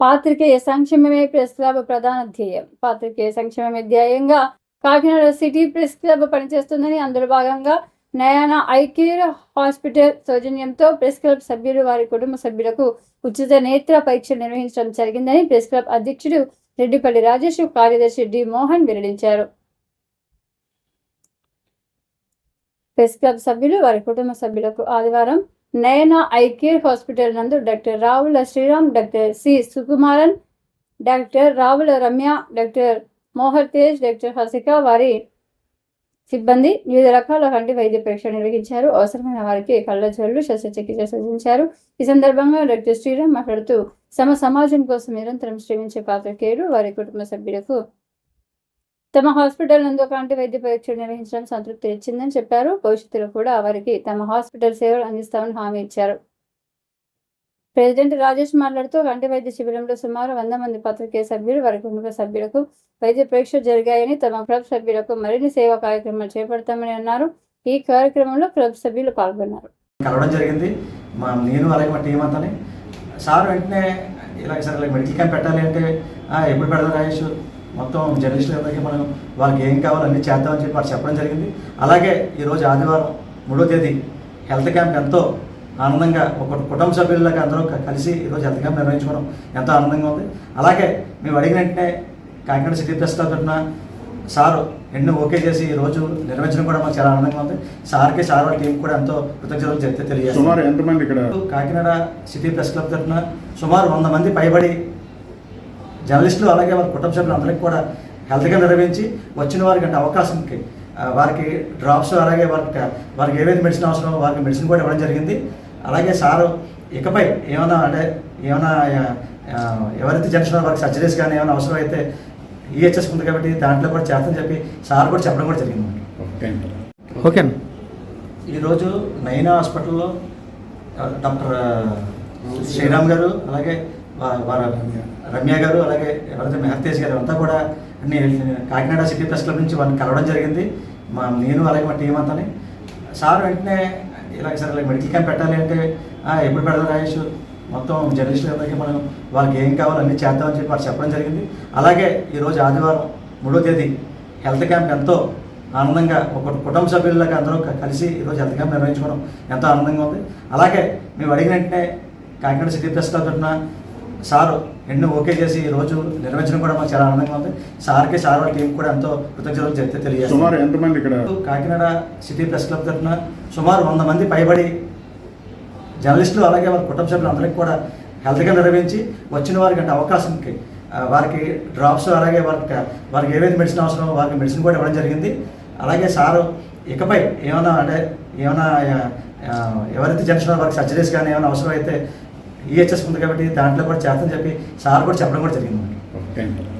పాత్రికేయ సంక్షేమమే press club ప్రధాన ధ్యేయం. పాత్రికేయ సంక్షేమమే ధ్యేయంగా కాకినాడ సిటీ ప్రెస్ క్లబ్ పనిచేస్తుందని అందులో భాగంగా నయాన ఐకేర్ హాస్పిటల్ సౌజన్యంతో ప్రెస్ క్లబ్ సభ్యులు వారి కుటుంబ సభ్యులకు ఉచిత నేత్ర పరీక్ష నిర్వహించడం జరిగిందని ప్రెస్ క్లబ్ అధ్యక్షుడు రెడ్డిపల్లి రాజేష్ కార్యదర్శి డి మోహన్ వెల్లడించారు. ప్రెస్ క్లబ్ సభ్యులు వారి కుటుంబ సభ్యులకు ఆదివారం నయన ఐ కేర్ హాస్పిటల్ నందు doctor Ravula Sriram doctor C Sukumaran doctor Ravula Ramya doctor Mohar Tej doctor Hasika వారి సిబ్బంది వివిధ రకాల కంటి వైద్య పరీక్ష నిర్వహించారు. అవసరమైన వారికి కళ్ళజోళ్ళు శస్త్రచికిత్స సూచించారు. ఈ సందర్భంగా డాక్టర్ శ్రీరామ్ మాట్లాడుతూ సమ సమాజం కోసం నిరంతరం శ్రమించే పాత్రికేయులు వారి కుటుంబ సభ్యులకు తమ హాస్పిటల్ నందు కంటి వైద్య పరీక్షలు నిర్వహించడం సంతృప్తి ఇచ్చిందని చెప్పారు. భవిష్యత్తులో కూడా వారికి తమ హాస్పిటల్ సేవలు అందిస్తామని హామీ ఇచ్చారు. ప్రెసిడెంట్ రాజేష్ మాట్లాడుతూ కంటి వైద్య శిబిరంలో సుమారు వంద మంది పత్రికేయ సభ్యులు వారి కుటుంబ సభ్యులకు వైద్య పరీక్షలు జరిగాయని తమ క్లబ్ సభ్యులకు మరిన్ని సేవా కార్యక్రమాలు చేపడతామని అన్నారు. ఈ కార్యక్రమంలో క్లబ్ సభ్యులు పాల్గొన్నారు. కలవడం జరిగింది. మా నేను అలాగే మా టీం అంతా సార్ వెంటనే ఇలాగ సార్ మెడికల్ క్యాంప్ పెట్టాలి అంటే ఎప్పుడు పెడతారు రాజేష్? మొత్తం జర్నలిస్టులు అందరికీ మనం వాళ్ళకి ఏం కావాలో అన్నీ చేద్దామని చెప్పి వారు చెప్పడం జరిగింది. అలాగే ఈరోజు ఆదివారం మూడో తేదీ హెల్త్ క్యాంప్ ఎంతో ఆనందంగా ఒక కుటుంబ సభ్యులకి అందరూ కలిసి ఈరోజు హెల్త్ క్యాంప్ నిర్వహించుకోవడం ఎంతో ఆనందంగా ఉంది. అలాగే మేము అడిగిన వెంటనే కాకినాడ సిటీ ప్రెస్ క్లబ్ తరఫున సారు ఎన్నో ఓకే చేసి ఈ రోజు నిర్వహించడం కూడా మాకు చాలా ఆనందంగా ఉంది. సార్కి సార్ వాళ్ళ టీం కూడా ఎంతో కృతజ్ఞతలు చెప్తే ఇక్కడ? కాకినాడ సిటీ ప్రెస్ క్లబ్ తరఫున సుమారు వంద మంది పైబడి జర్నలిస్టులు అలాగే వారి కుటుంబ సభ్యులు అందరికీ కూడా హెల్త్గా నిర్వహించి వచ్చిన వారికి అంటే అవకాశంకి వారికి డ్రాప్స్ అలాగే వారికి వారికి ఏవైతే మెడిసిన్ అవసరమో వారికి మెడిసిన్ కూడా ఇవ్వడం జరిగింది. అలాగే సారు ఇకపై ఏమైనా అంటే ఏమైనా ఎవరైతే జంక్షన్ వారికి సర్జరీస్ కానీ ఏమైనా అవసరం అయితే ఈహెచ్ఎస్ ఉంది కాబట్టి దాంట్లో కూడా చేస్తామని చెప్పి సార్ కూడా చెప్పడం కూడా జరిగింది. ఓకే ఈరోజు నైనా హాస్పిటల్లో డాక్టర్ శ్రీరామ్ గారు అలాగే రమ్య గారు అలాగే ఎవరైతే మెహర్తేజ్ గారు అంతా కూడా నేను కాకినాడ సిటీ ప్రెస్ క్లబ్ నుంచి వాళ్ళని కలవడం జరిగింది. మా నేను అలాగే మా టీం అంతాని. సార్ వెంటనే ఇలాగ సార్ అలాగే మెడికల్ క్యాంప్ పెట్టాలి అంటే ఎప్పుడు పెడదాం రాయేష్? మొత్తం జర్నలిస్టులు అందరికీ మనం వాళ్ళకి ఏం కావాలో అన్నీ చేద్దామని చెప్పి వారు చెప్పడం జరిగింది. అలాగే ఈరోజు ఆదివారం మూడో తేదీ హెల్త్ క్యాంప్ ఎంతో ఆనందంగా ఒక కుటుంబ సభ్యులకి అందరూ కలిసి ఈరోజు హెల్త్ క్యాంప్ నిర్వహించుకోవడం ఎంతో ఆనందంగా ఉంది. అలాగే మేము అడిగిన వెంటనే కాకినాడ సిటీ ప్రెస్ క్లబ్ తరఫున సారు ఎన్నో ఓకే చేసి ఈ రోజు నిర్వహించడం కూడా మాకు చాలా ఆనందంగా ఉంది. సార్కి సార్ వాళ్ళ టీం కూడా ఎంతో కృతజ్ఞతలు చెప్తే సుమారు ఎంతమంది ఇక్కడ? కాకినాడ సిటీ ప్రెస్ క్లబ్ తరఫున సుమారు వంద మంది పైబడి జర్నలిస్టులు అలాగే వారి కుటుంబ సభ్యులు అందరికీ కూడా హెల్త్గా నిర్వహించి వచ్చిన వారికి అంటే అవకాశంకి వారికి డ్రాప్స్ అలాగే వారికి వారికి ఏవైతే మెడిసిన్ అవసరమో వారికి మెడిసిన్ కూడా ఇవ్వడం జరిగింది. అలాగే సారు ఇకపై ఏమైనా అంటే ఏమైనా ఎవరైతే జంక్షన్ వారికి సర్జరీస్ కానీ ఏమైనా అవసరం అయితే ఈహెచ్ఎస్ ఉంది కాబట్టి దాంట్లో కూడా చేస్తామని చెప్పి సార్ కూడా చెప్పడం కూడా జరిగింది. మనకి